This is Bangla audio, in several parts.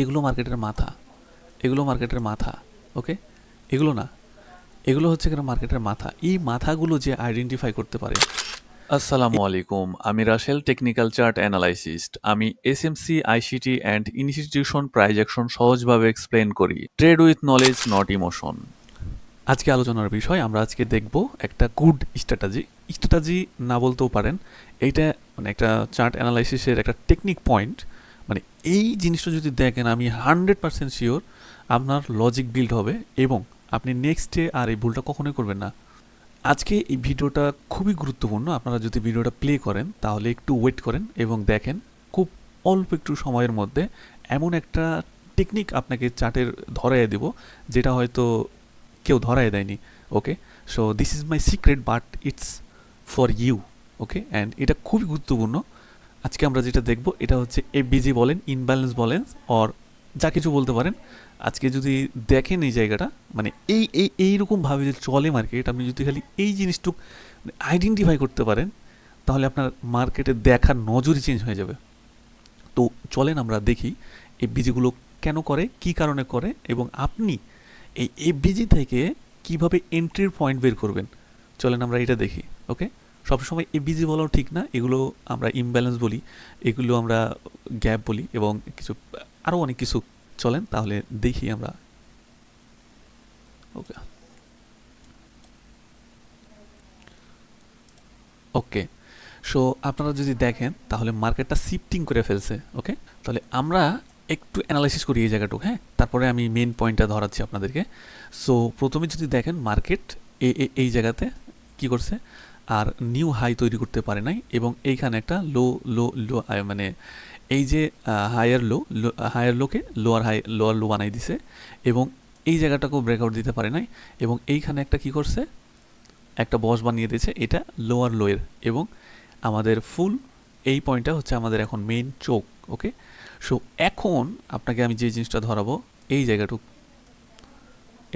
এগুলো মার্কেটের মাথা। এগুলো মার্কেটের মাথা ওকে এগুলো না এগুলো হচ্ছে কিনা মার্কেটের মাথা। এই মাথাগুলো যে আইডেন্টিফাই করতে পারে। আসসালামু আলাইকুম আমি রাশেল টেকনিক্যাল চার্ট অ্যানালাইসিস্ট আমি SMC ICT and institution price action সহজভাবে এক্সপ্লেন করি। Trade with knowledge not emotion আজকে আলোচনার বিষয় আমরা আজকে দেখব একটা গুড স্ট্র্যাটাজি স্ট্র্যাটাজি না বলতেও পারেন এইটা মানে একটা চার্ট অ্যানালাইসিসের একটা টেকনিক পয়েন্ট মানে এই জিনিসটা যদি দেখেন, আমি হান্ড্রেড পার্সেন্ট শিওর আপনার লজিক বিল্ড হবে এবং আপনি নেক্সট ডে আর এই ভুলটা কখনোই করবেন না। আজকে এই ভিডিওটা খুবই গুরুত্বপূর্ণ। আপনারা যদি ভিডিওটা প্লে করেন, তাহলে একটু ওয়েট করেন এবং দেখেন খুব অল্প একটু সময়ের মধ্যে এমন একটা টেকনিক আপনাকে চার্টের ধরাইয়ে দেব, যেটা হয়তো কেউ ধরাই দেয়নি okay so this is my secret but it's for you okay and এটা খুবই গুরুত্বপূর্ণ। আজকে আমরা যেটা দেখব, এটা হচ্ছে এফবিজি বলেন ইনব্যালেন্স বলেন অর যা কিছু বলতে পারেন। আজকে যদি দেখেন এই জায়গাটা মানে এই এই এইরকমভাবে যে চলে মার্কেট আপনি যদি খালি এই জিনিসটুক আইডেন্টিফাই করতে পারেন, তাহলে আপনার মার্কেটে দেখার নজরই চেঞ্জ হয়ে যাবে। তো চলেন আমরা দেখি এই বীজগুলো কেন করে, কি কারণে করে, এবং আপনি এই এফবিজি থেকে কীভাবে এন্ট্রির পয়েন্ট বের করবেন। চলেন আমরা এটা দেখি ওকে সবসময় এফবিজি বলাও ঠিক না, এগুলো আমরা ইমব্যালেন্স বলি, এগুলো আমরা গ্যাপ বলি এবং কিছু আরও অনেক কিছু চলেন, তাহলে দেখি আমরা। ওকে ওকে সো আপনারা যদি দেখেন, তাহলে মার্কেটটা শিফটিং করে ফেলছে ওকে তাহলে আমরা একটু অ্যানালাইসিস করি এই জায়গাটুকু হ্যাঁ? তারপরে আমি মেন পয়েন্টটা ধরাচ্ছি আপনাদেরকে। সো প্রথমে যদি দেখেন মার্কেট এই জায়গাতে কি করছে? আর নিউ হাই তৈরি করতে পারে নাই এবং এইখানে একটা লো লো লো মানে এই যে হায়ার লো হায়ার লোকে লোয়ার হাই লোয়ার লো বানাই দিছে এবং এই জায়গাটাকেও ব্রেকআউট দিতে পারে নাই এবং এইখানে একটা কি করছে? একটা বস বানিয়ে দিয়েছে, এটা লোয়ার লোয়ের এবং আমাদের ফুল এই পয়েন্টটা হচ্ছে আমাদের এখন মেইন চোখ ওকে সো এখন আপনাকে আমি যে জিনিসটা ধরাবো, এই জায়গাটুক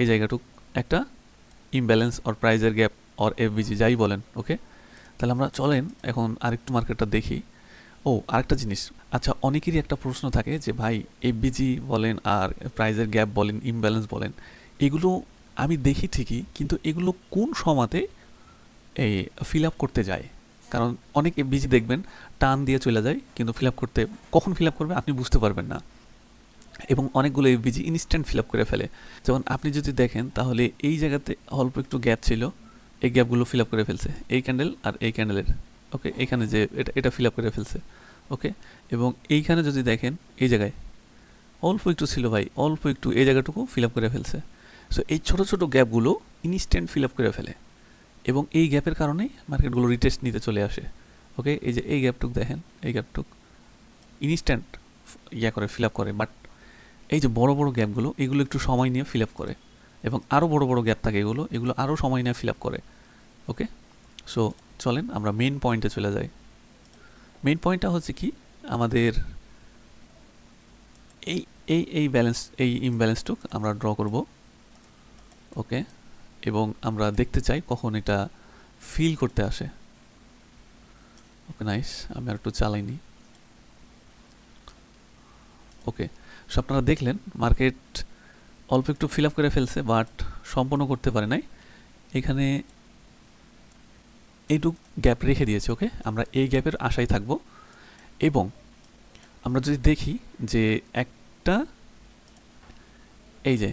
এই জায়গাটুক একটা ইমব্যালেন্স অর প্রাইজের গ্যাপ অর এফবিজি যাই বলেন ওকে তাহলে আমরা চলেন এখন আরেকটু মার্কেটটা দেখি। ও, আরেকটা জিনিস। আচ্ছা অনেকেরই একটা প্রশ্ন থাকে যে, ভাই এফবিজি বলেন আর প্রাইজের গ্যাপ বলেন ইমব্যালেন্স বলেন, এগুলো আমি দেখি ঠিকই, কিন্তু এগুলো কোন সমাতে এই ফিল আপ করতে যায়? কারণ অনেক এফবিজি দেখবেন, টান দিয়ে চলে যায়, কিন্তু ফিল আপ করতে, কখন ফিল আপ করবে আপনি বুঝতে পারবেন না। এবং অনেকগুলো এফবিজি ইনস্ট্যান্ট ফিল আপ করে ফেলে। যেমন আপনি যদি দেখেন, তাহলে এই জায়গাতে অল্প একটু গ্যাপ ছিল এই গ্যাপগুলো ফিল আপ করে ফেলছে। এই ক্যান্ডেল আর এই ক্যান্ডেলের ওকে এইখানে যে এটা এটা ফিল আপ করে ফেলছে। ওকে এবং এইখানে যদি দেখেন, এই জায়গায়, অল্প একটু ছিল ভাই, অল্প একটু এই জায়গাটুকু ফিল আপ করে ফেলছে। সো এই ছোটো ছোটো গ্যাপগুলো ইনস্ট্যান্ট ফিল আপ করে ফেলে। এবং এই গ্যাপের কারণেই মার্কেটগুলো রিটেস্ট নিতে চলে আসে। ওকে এই যে এই গ্যাপটুক দেখেন, এই গ্যাপটুক ইনস্ট্যান্ট ইয়া করে, ফিল আপ করে। বাট এই যে বড় বড় গ্যাপগুলো, এগুলো একটু সময় নিয়ে ফিল আপ করে। এবং আরও বড় বড় গ্যাপ থাকে এগুলো এগুলো আরও সময় নিয়ে ফিল আপ করে ওকে সো চলেন আমরা মেন পয়েন্টে চলে যাই। মেন পয়েন্টটা হচ্ছে কি, আমাদের এই এই এই ব্যালেন্স এই ইমব্যালেন্সটুক আমরা ড্র করব ওকে এবং আমরা দেখতে চাই কখন এটা ফিল করতে আসে। ওকে নাইস আমি আর একটু চালাইনি। ওকে সো আপনারা দেখলেন মার্কেট অল্প একটু ফিল করে ফেলছে বাট সম্পন্ন করতে পারে নাই। এখানে এইটুক গ্যাপ রেখে দিয়েছে ওকে আমরা এই গ্যাপের আশায় থাকব। এবং আমরা যদি দেখি যে একটা, এই যে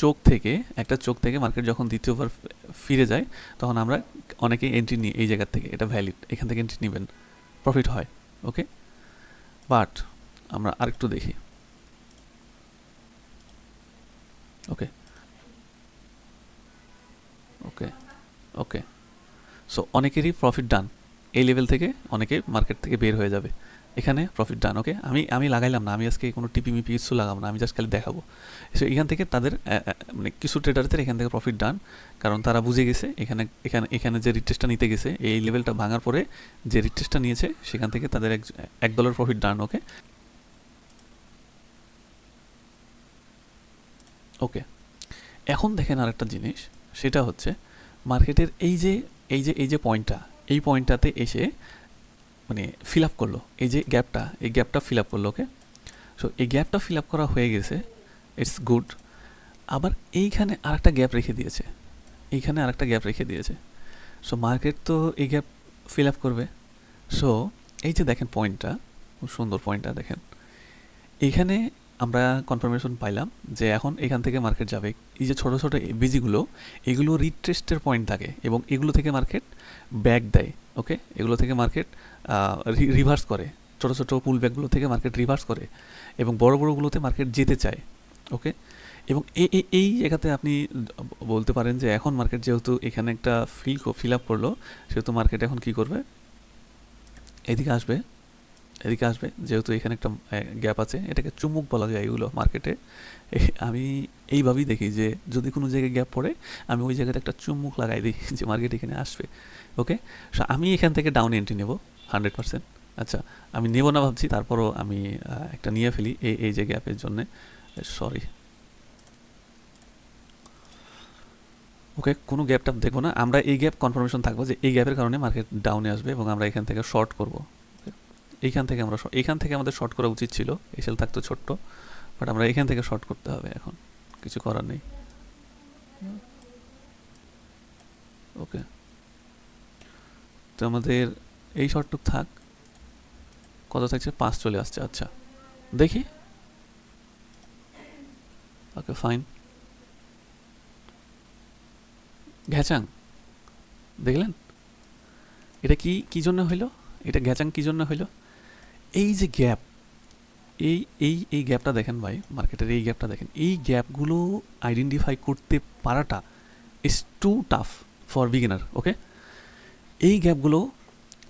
চোখ থেকে, একটা চোখ থেকে মার্কেট যখন দ্বিতীয়বার ফিরে যায়, তখন আমরা অনেকেই এন্ট্রি নিই এই জায়গার থেকে, এটা ভ্যালিড এখান থেকে এন্ট্রি নেবেন প্রফিট হয় ওকে বাট আমরা আরেকটু দেখি। ওকে ওকে ওকে সো অনেকেরই প্রফিট ডান এই লেভেল থেকে অনেকে মার্কেট থেকে বের হয়ে যাবে। এখানে প্রফিট ডান ওকে আমি আমি লাগাইলাম না, আমি আজকে কোনো টিপি মিপি কিছু লাগাবো না, আমি জাস্ট খালি দেখাবো। সো এখান থেকে তাদের মানে কিছু ট্রেডারদের এখান থেকে প্রফিট ডান কারণ তারা বুঝে গেছে, এখানে এখানে এখানে যে রিটেস্টটা নিতে গেছে, এই লেভেলটা ভাঙার পরে যে রিটেস্টটা নিয়েছে, সেখান থেকে তাদের এক এক ডলার প্রফিট ডান ওকে ওকে এখন দেখেন আরেকটা জিনিস, সেটা হচ্ছে মার্কেটের এই যে এই যে এই যে পয়েন্টটা, এই পয়েন্টটাতে এসে মানে ফিল আপ করল। এই যে গ্যাপটা এই গ্যাপটা ফিল আপ করল ওকে সো এই গ্যাপটা ফিল আপ করা হয়ে গেছে ইটস গুড আবার এইখানে আরেকটা গ্যাপ রেখে দিয়েছে। এইখানে আরেকটা গ্যাপ রেখে দিয়েছে। সো মার্কেট তো এই গ্যাপ ফিল আপ করবে। সো এই যে দেখেন পয়েন্টটা, খুব সুন্দর পয়েন্টটা দেখেন। এইখানে আমরা কনফার্মেশন পাইলাম যে এখন এখান থেকে মার্কেট যাবে। এই যে ছোটো ছোটো বিজিগুলো এগুলো রিট্রেস্টের পয়েন্ট থাকে এবং এগুলো থেকে মার্কেট ব্যাক দেয় ওকে এগুলো থেকে মার্কেট রিভার্স করে। ছোটো ছোটো পুল ব্যাকগুলো থেকে মার্কেট রিভার্স করে এবং বড় বড়গুলোতে মার্কেট যেতে চায় ওকে এবং এই এই- এই জায়গাতে আপনি বলতে পারেন যে এখন মার্কেট যেহেতু এখানে একটা ফিল ফিল আপ করল, সেহেতু মার্কেট এখন কি করবে? এদিকে আসবে। এদিকে আসবে, যেহেতু এখানে একটা গ্যাপ আছে, এটাকে চুমুক বলা যায় এগুলো মার্কেটে আমি এইভাবেই দেখি যে, যদি কোনো জায়গায় গ্যাপ পড়ে, আমি ওই জায়গাতে একটা চুমুক লাগাই দিই, যে মার্কেট এখানে আসবে ওকে সো আমি এখান থেকে ডাউন এন্ট্রি নেব হান্ড্রেড পার্সেন্ট আচ্ছা আমি নেব না ভাবছি, তারপরও আমি একটা নিয়ে ফেলি এই এই যে গ্যাপের জন্যে। সরি ওকে কোনো গ্যাপটা দেখব না। আমরা এই গ্যাপ কনফার্মেশন থাকব যে, এই গ্যাপের কারণে মার্কেট ডাউনে আসবে এবং আমরা এখান থেকে শর্ট করব। এইখান থেকে আমরা এইখান থেকে আমাদের শর্ট করা উচিত ছিল। এসএল থাকতো ছোট্ট বাট আমরা এখান থেকে শর্ট করতে হবে এখন। কিছু করার নেই। ওকে তো আমাদের এই শর্টটুক থাক। কত থাকছে? পাঁচ চলে আসছে আচ্ছা। দেখি। ওকে ফাইন ঘ্যাচাং, দেখলেন? এটা কি কি জন্য হইল? এটা ঘ্যাচাং কি জন্য হইল? এই যে গ্যাপ এই এই এই গ্যাপটা দেখেন ভাই মার্কেটের এই গ্যাপটা দেখেন, এই গ্যাপগুলো আইডেন্টিফাই করতে পারাটা is too tough for beginner okay এই গ্যাপগুলো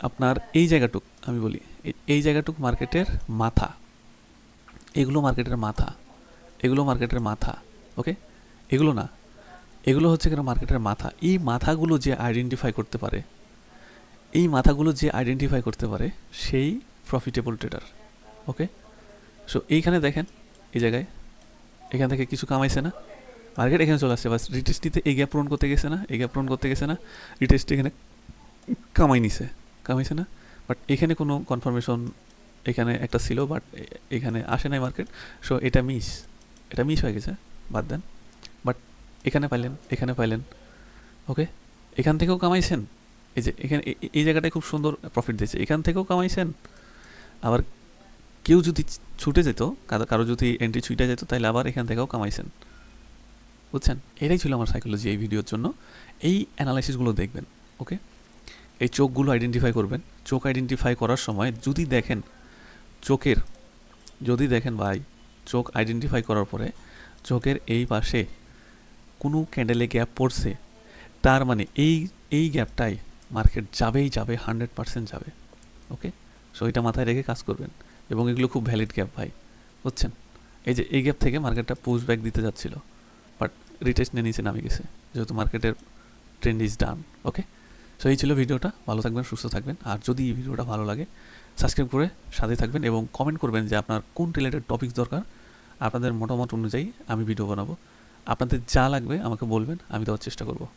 আপনার এই জায়গাটুক, আমি বলি এই- জায়গাটুক মার্কেটের মাথা, এগুলো মার্কেটের মাথা, এগুলো মার্কেটের মাথা ওকে এগুলো না, এগুলো হচ্ছে কেন মার্কেটের মাথা, এই মাথাগুলো যে আইডেন্টিফাই করতে পারে, এই মাথাগুলো যে আইডেন্টিফাই করতে পারে, সেই প্রফিটেবল ট্রেডার ওকে সো এইখানে দেখেন, এই জায়গায়, এখান থেকে কিছু কামাইছে না। মার্কেট এখানে চলে আসছে, বাস রিটেস্ট নিতে এই গ্যাপ পূরণ করতে গেছে না, এই গ্যাপ পূরণ করতে গেছে না রিটেস্ট এখানে কামাই নিছে, কামাইছে না। বাট এখানে কোনো কনফার্মেশন এখানে একটা ছিল বাট এখানে আসে নাই মার্কেট সো এটা মিস এটা মিস হয়ে গেছে, বাদ দেন। বাট এখানে পাইলেন এখানে পাইলেন ওকে এখান থেকেও কামাইছেন, এই যে, এখানে এই জায়গাটায় খুব সুন্দর প্রফিট দিয়েছে, এখান থেকেও কামাইছেন আবার কেউ যদি ছুটে যেত, কারও যদি এন্ট্রি ছুটে যেত তাহলে আবার এখান থেকেও কামাইছেন। বুঝছেন? এটাই ছিল আমার সাইকোলজি এই ভিডিওর জন্য। এই অ্যানালাইসিসগুলো দেখবেন ওকে এই চোখগুলো আইডেন্টিফাই করবেন। চোখ আইডেন্টিফাই করার সময় যদি দেখেন, চোখের, যদি দেখেন ভাই, চোখ আইডেন্টিফাই করার পরে চোখের এই পাশে কোনো ক্যান্ডেলে গ্যাপ পড়ছে, তার মানে এই এই গ্যাপটাই মার্কেট যাবেই যাবে হান্ড্রেড পার্সেন্ট যাবে ওকে সো এটা মাথায় রেখে কাজ করবেন। এবং এগুলো খুব ভ্যালিড গ্যাপ ভাই, বুঝছেন? এই যে, এই গ্যাপ থেকে মার্কেটটা পুশ ব্যাক দিতে যাচ্ছিল। বাট রিটেস্ট নিয়ে নিচে নামে গেছে, যেহেতু মার্কেটের trend is done okay so এই ছিল ভিডিওটা। ভালো থাকবেন, সুস্থ থাকবেন। আর যদি এই ভিডিওটা ভালো লাগে সাবস্ক্রাইব করে সাথে থাকবেন এবং কমেন্ট করবেন যে আপনার কোন রিলেটেড টপিক দরকার। আপনাদের মতামত অনুযায়ী আমি ভিডিও বানাবো। আপনাদের যা লাগবে আমাকে বলবেন, আমি দেওয়ার চেষ্টা করব।